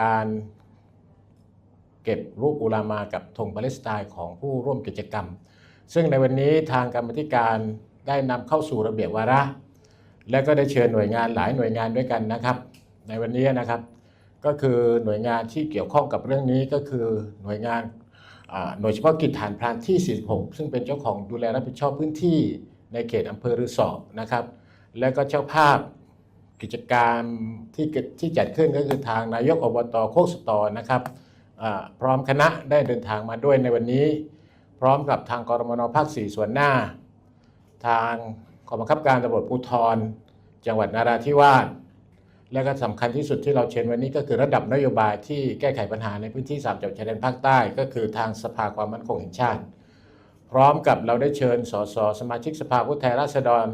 การเก็บรูปอุลามากับธงปาเลสไตน์ของผู้ร่วมกิจกรรม ซึ่งในวันนี้ทางกรรมธิการได้นำเข้าสู่ระเบียบวาระ และก็ได้เชิญหน่วยงานหลายหน่วยงานด้วยกันนะครับ ในวันนี้นะครับ ก็คือหน่วยงานที่เกี่ยวข้องกับเรื่องนี้ก็คือหน่วยงานหน่วยเฉพาะกิจฐานพรานที่ 46 ซึ่งเป็นเจ้าของดูแลรับผิดชอบพื้นที่ในเขตอำเภอรือสอนะครับ และก็เจ้าภาพ กิจกรรมที่เกิดที่จัดขึ้นก็คือทางนายกอบตโคกสตอนะครับพร้อมคณะได้เดินทางมาด้วยในวันนี้ พร้อมกับทางกรมนภาค4ส่วนหน้า ทางกองบังคับการตำรวจภูธรจังหวัดนาราธิวาสและก็สำคัญที่สุดที่เราเชิญวันนี้ก็คือระดับนโยบายที่แก้ไขปัญหาในพื้นที่ 3 จังหวัดชายแดนภาคใต้ ก็คือทางสภาความมั่นคงแห่งชาติ พร้อมกับเราได้เชิญสสสมาชิกสภาผู้แทนราษฎร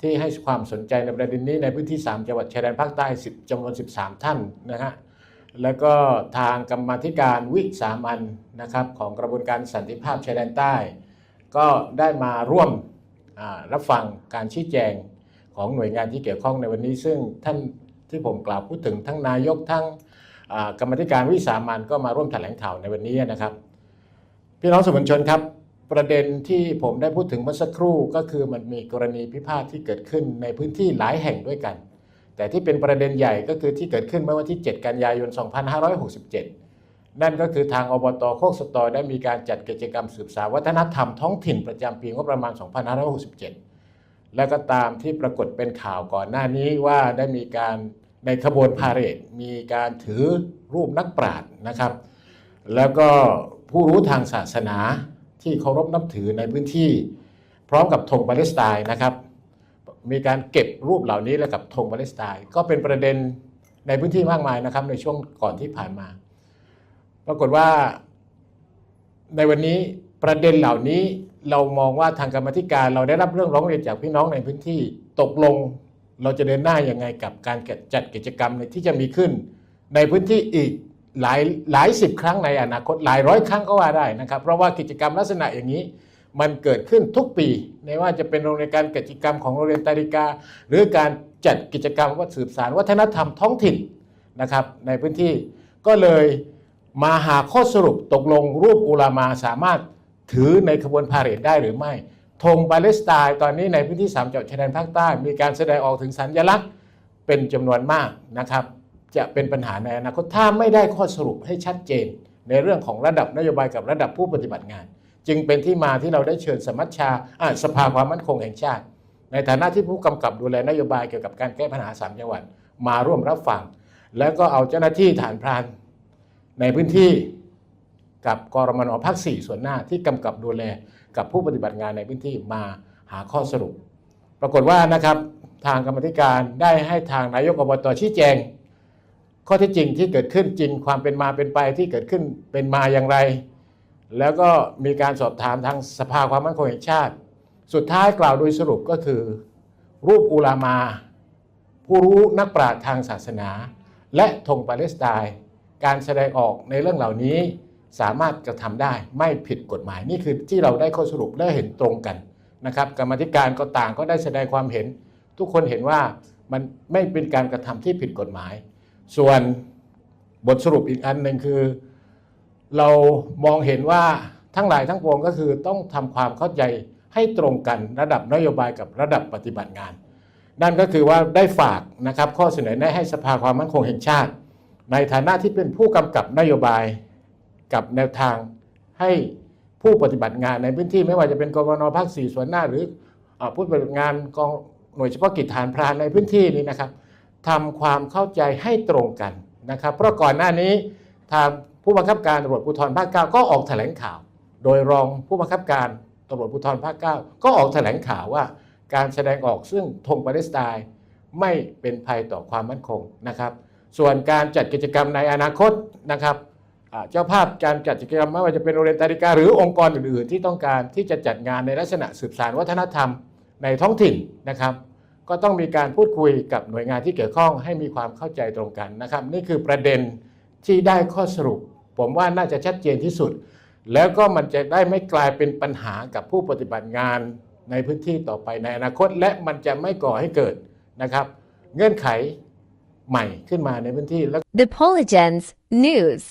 ที่ให้ความสนใจในประเด็นนี้ในพื้นที่ 3 จังหวัดชายแดนภาคใต้ 10จำนวน 13 ท่านนะฮะแล้วก็ทางกรรมธิการวิสามันนะครับของกระบวนการสันติภาพชายแดนใต้ ก็ได้มาร่วมรับฟังการชี้แจงของหน่วยงานที่เกี่ยวข้องในวันนี้ ซึ่งท่านที่ผมกล่าวพูดถึงทั้งนายกทั้งกรรมธิการวิสามันก็มาร่วมแถลงข่าวในวันนี้นะครับ พี่น้องสื่อมวลชนครับ ประเด็นที่ผมได้พูดถึงเมื่อสักครู่ก็คือมันมีกรณีพิพาทที่เกิดขึ้นในพื้นที่หลายแห่งด้วยกัน แต่ที่เป็นประเด็นใหญ่ก็คือที่เกิดขึ้นเมื่อวันที่ 7 กันยายน 2567 นั่นก็คือทางอบตโคกสตอได้มีการจัดกิจกรรมสืบสานวัฒนธรรมท้องถิ่นประจำปีงบประมาณ 2567 และก็ตามที่ปรากฏเป็นข่าวก่อนหน้านี้ว่าได้มีการในขบวนพาเหรดมีการถือรูปนักปราชญ์นะครับ แล้วก็ผู้รู้ทางศาสนา ที่เคารพนับถือในพื้นที่ พร้อมกับธงปาเลสไตน์นะครับ มีการเก็บรูปเหล่านี้แล้วกับธงปาเลสไตน์ก็เป็นประเด็นในพื้นที่มากมายนะครับ ในช่วงก่อนที่ผ่านมา ปรากฏว่า ในวันนี้ประเด็นเหล่านี้เรามองว่าทางกรรมธิการเราได้รับเรื่องร้องเรียนจากพี่น้องในพื้นที่ตกลงเราจะเดินหน้าอยังไงกับการจัดกิจกรรมที่จะมีขึ้นในพื้นที่อีก หลายหลายสิบครั้งในอนาคตหลายร้อยครั้งก็ว่าได้นะครับ เพราะว่ากิจกรรมลักษณะอย่างนี้มันเกิดขึ้นทุกปีไม่ว่าจะเป็นโรงเรียนการกิจกรรมของโรงเรียนตาริกา หรือการจัดกิจกรรมว่าสืบสารวัฒนธรรมท้องถิ่นนะครับ ในพื้นที่ก็เลยมาหาข้อสรุปตกลงรูปอุลามาสามารถถือในขบวนพาเหรดได้หรือไม่ธงปาเลสไตน์ตอนนี้ในพื้นที่สามจังหวัดชายแดนภาคใต้ มีการแสดงออกถึงสัญลักษณ์เป็นจำนวนมากนะครับ จะเป็นปัญหาในอนาคตถ้าไม่ได้ข้อสรุปให้ชัดเจน ในเรื่องของระดับนโยบายกับระดับผู้ปฏิบัติงาน จึงเป็นที่มาที่เราได้เชิญสมัชชาสภาความมั่นคงแห่งชาติ ในฐานะที่ผู้กำกับดูแลนโยบายเกี่ยวกับการแก้ปัญหาสามจังหวัดมาร่วมรับฟังแล้วก็เอาเจ้าหน้าที่ฐานพรานในพื้นที่กับกรมนภาค4ส่วนหน้าที่กำกับดูแลกับผู้ปฏิบัติงานในพื้นที่มาหาข้อสรุป ปรากฏว่านะครับทางกรรมธิการได้ให้ทางนายกอบตชี้แจง ข้อที่จริงที่เกิดขึ้นจริงความเป็นมาเป็นไปที่เกิดขึ้นเป็นมาอย่างไร แล้วก็มีการสอบถามทางสภาความมั่นคงแห่งชาติ สุดท้ายกล่าวโดยสรุปก็คือ รูปอุลามา ผู้รู้นักปราชญ์ทางศาสนา และธงปาเลสไตน์การแสดงออกในเรื่องเหล่านี้สามารถกระทำได้ไม่ผิดกฎหมาย นี่คือที่เราได้ข้อสรุปและเห็นตรงกันนะครับกรรมธิการก็ต่างก็ได้แสดงความเห็น ทุกคนเห็นว่ามันไม่เป็นการกระทำที่ผิดกฎหมาย ส่วนบทสรุปอีกอันหนึ่งคือ เรามองเห็นว่าทั้งหลายทั้งปวงก็คือต้องทำความเข้าใจให้ตรงกันระดับนโยบายกับระดับปฏิบัติงาน นั่นก็คือว่าได้ฝากนะครับข้อเสนอแนะให้สภาความมั่นคงแห่งชาติ ในฐานะที่เป็นผู้กำกับนโยบายกับแนวทางให้ผู้ปฏิบัติงานในพื้นที่ไม่ว่าจะเป็นกรนภาคสี่ส่วนหน้าหรือผู้ปฏิบัติงานกองหน่วยเฉพาะกิจฐานพรานในพื้นที่นี้นะครับ ทำความเข้าใจให้ตรงกันนะครับ เพราะก่อนหน้านี้ทางผู้บังคับการตำรวจภูธรภาคเก้าก็ออกแถลงข่าว โดยรองผู้บังคับการตำรวจภูธรภาคเก้าก็ออกแถลงข่าวว่า การแสดงออกซึ่งธงปาเลสไตน์ไม่เป็นภัยต่อความมั่นคงนะครับ ส่วนการจัดกิจกรรมในอนาคตนะครับเจ้าภาพการจัดกิจกรรมไม่ว่าจะเป็นโรงเรียนตาริกาหรือองค์กรอื่นๆ ที่ต้องการที่จะจัดงานในลักษณะสืบสานวัฒนธรรมในท้องถิ่นนะครับ ก็ต้องมีการพูดคุยกับหน่วยงานที่เกี่ยวข้องให้มีความเข้าใจตรงกันนะครับ นี่คือประเด็นที่ได้ข้อสรุป ผมว่าน่าจะชัดเจนที่สุด แล้วก็มันจะได้ไม่กลายเป็นปัญหากับผู้ปฏิบัติงานในพื้นที่ต่อไปในอนาคต และมันจะไม่ก่อให้เกิดนะครับ เงื่อนไขใหม่ขึ้นมาในพื้นที่แล้ว The Polygens News